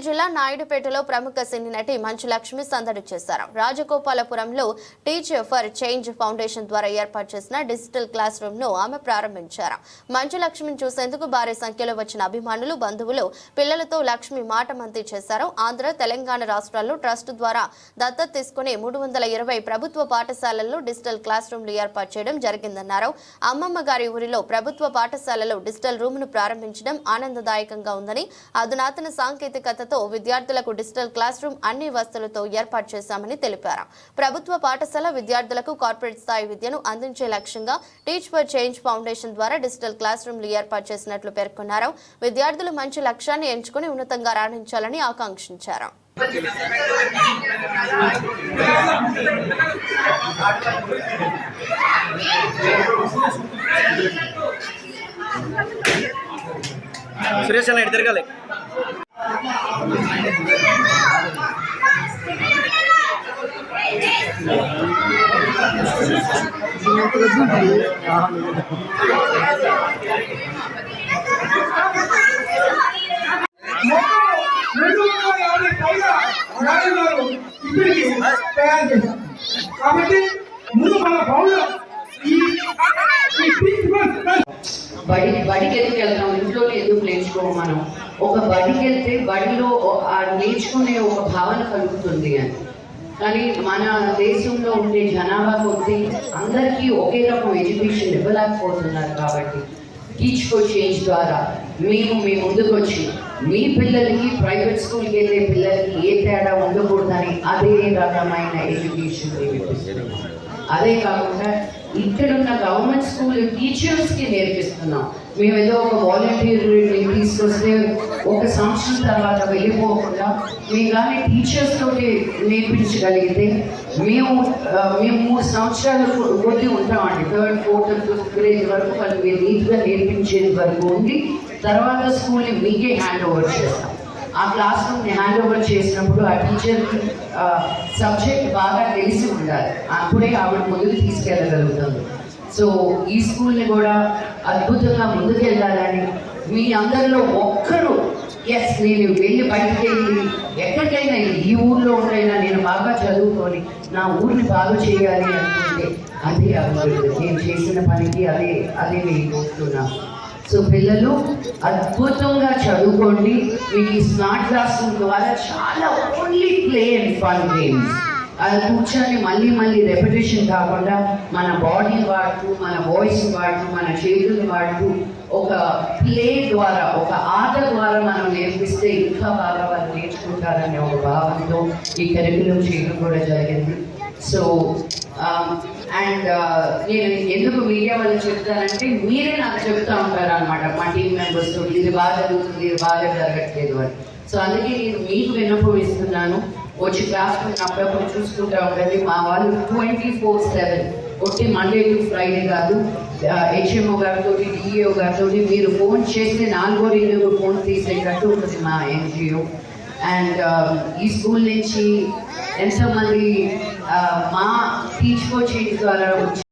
తిరుపతి జిల్లా నాయుడుపేటలో ప్రముఖ సినీ నటి మంచు లక్ష్మి సందడి చేశారు. రాజగోపాలపురంలో టీచ్ ఫర్ చేంజ్ ఫౌండేషన్ ద్వారా ఏర్పాటు చేసిన డిజిటల్ క్లాస్ రూమ్ను ఆమె ప్రారంభించారు. మంచు లక్ష్మిని చూసేందుకు భారీ సంఖ్యలో వచ్చిన అభిమానులు బంధువులు పిల్లలతో లక్ష్మి మాట మంతి చేశారు. ఆంధ్ర తెలంగాణ రాష్ట్రాల్లో ట్రస్ట్ ద్వారా దత్తత తీసుకుని మూడు వందల ఇరవై ప్రభుత్వ పాఠశాలల్లో డిజిటల్ క్లాస్ రూమ్లు ఏర్పాటు చేయడం జరిగిందన్నారు. అమ్మమ్మ గారి ఊరిలో ప్రభుత్వ పాఠశాలలో డిజిటల్ రూమ్ను ప్రారంభించడం ఆనందదాయకంగా ఉందని అధునాతన సాంకేతికత వసతులతో విద్యార్థులకు డిజిటల్ క్లాస్ రూమ్ అన్ని వసతులతో ఏర్పాటు చేశామని తెలిపారు. ప్రభుత్వ పాఠశాల విద్యార్థులకు కార్పొరేట్ స్థాయి విద్యను అందించే లక్ష్యంగా టీచ్ ఫర్ చేంజ్ ఫౌండేషన్ ద్వారా డిజిటల్ క్లాస్ రూమ్లు ఏర్పాటు చేసినట్లు పేర్కొన్నారు. విద్యార్థులు మంచి లక్ష్యాన్ని ఎంచుకుని ఉన్నతంగా రాణించాలని ఆకాంక్షించారు. సురేష్ అన్న ఇటు కాబట్టి ముందు మన పౌరులు ఈ ఈ పీక్ బస్ బడి బడికి ఎందుకు వెళ్తాం ఇంట్లోనే ఎందుకు నేర్చుకోము మనం? ఒక బడికి వెళ్తే బడిలో ఆ నేర్చుకునే ఒక భావన కలుగుతుంది అని. కానీ మన దేశంలో ఉండే జనాభా కొద్దీ అందరికీ ఒకే రకం ఎడ్యుకేషన్ ఇవ్వలేకపోతున్నారు కాబట్టి టీచ్కో చేంజ్ ద్వారా మేము మీ ముందుకు వచ్చి మీ పిల్లలకి ప్రైవేట్ స్కూల్కి వెళ్ళే పిల్లలకి ఏ తేడా ఉండకూడదని అదే రకమైన ఎడ్యుకేషన్ అదే కాకుండా ఇక్కడ ఉన్న గవర్నమెంట్ స్కూల్ టీచర్స్కి నేర్పిస్తున్నాం. మేము ఏదో ఒక వాలంటీర్ తీసుకొస్తే ఒక సంవత్సరం తర్వాత వెళ్ళిపోకుండా మేము కానీ టీచర్స్ తోటి నేర్పించగలిగితే మేము మేము మూడు సంవత్సరాలు కొద్ది ఉంటామండి. థర్డ్ ఫోర్త్ ఫిఫ్త్ గ్రేడ్ వరకు వాళ్ళు మీరు నీట్గా నేర్పించేది వరకు ఉండి తర్వాత స్కూల్ని మీకే హ్యాండ్ ఓవర్ చేస్తాం. ఆ క్లాస్ రూమ్ని హ్యాండ్ ఓవర్ చేసినప్పుడు ఆ టీచర్కి సబ్జెక్ట్ బాగా తెలిసి ఉండాలి. అప్పుడే ఆవిడ ముందుకు తీసుకెళ్ళగలుగుతుంది సో ఈ స్కూల్ని కూడా అద్భుతంగా ముందుకెళ్ళాలని మీ అందరిలో ఒక్కరు ఎస్ నేను వెళ్ళి బయటికి వెళ్ళి ఎక్కడికైనా ఈ ఊర్లో ఉండైనా నేను బాగా చదువుకొని నా ఊరిని బాగా చేయాలి అనుకుంటే అదే అభివృద్ధి. నేను చేసిన పనికి అదే అదే నేను కోరుతున్నాను. సో పిల్లలు అద్భుతంగా చదువుకోండి. మీకు ఈ స్మార్ట్ క్లాస్ రూమ్ ద్వారా చాలా only play and fun games. అది కూర్చొని మళ్ళీ మళ్ళీ రెపిటేషన్ కాకుండా మన బాడీ వాడుతూ మన వాయిస్ వాడుతూ మన చేతులు వాడుతూ ఒక ప్లే ద్వారా ఒక ఆట ద్వారా మనం నేర్పిస్తే ఇంకా బాగా వాళ్ళు నేర్చుకుంటారనే ఒక భావంతో ఈ కరికులం చేయడం కూడా జరిగింది. సో అండ్ um, uh, నేను ఎందుకు మీడియా వాళ్ళు చెప్తానంటే మీరే నాకు చెప్తా ఉంటారు అనమాట మా టీం మెంబర్స్ ఇది బాగా జరుగుతుంది ఇది బాగా జరగట్లేదు అని. సో అందుకే నేను మీకు విన్నపం ఇస్తున్నాను వచ్చి క్లాస్ అప్పుడప్పుడు చూసుకుంటా ఉండండి. మా వాళ్ళు ట్వంటీ ఫోర్ సెవెన్ ఒకటి మండే టు ఫ్రైడే కాదు హెచ్ఎంఓ గారితో డిఈఓ గారితో మీరు ఫోన్ చేస్తే నాలుగో రెండు ఫోన్ తీసేటట్టు ఉంటుంది మా ఎన్జిఓ అండ్ um, ఈ స్కూల్ నుంచి ఎంతోమంది uh, మా టీచ్ కోచింగ్ ద్వారా వచ్చి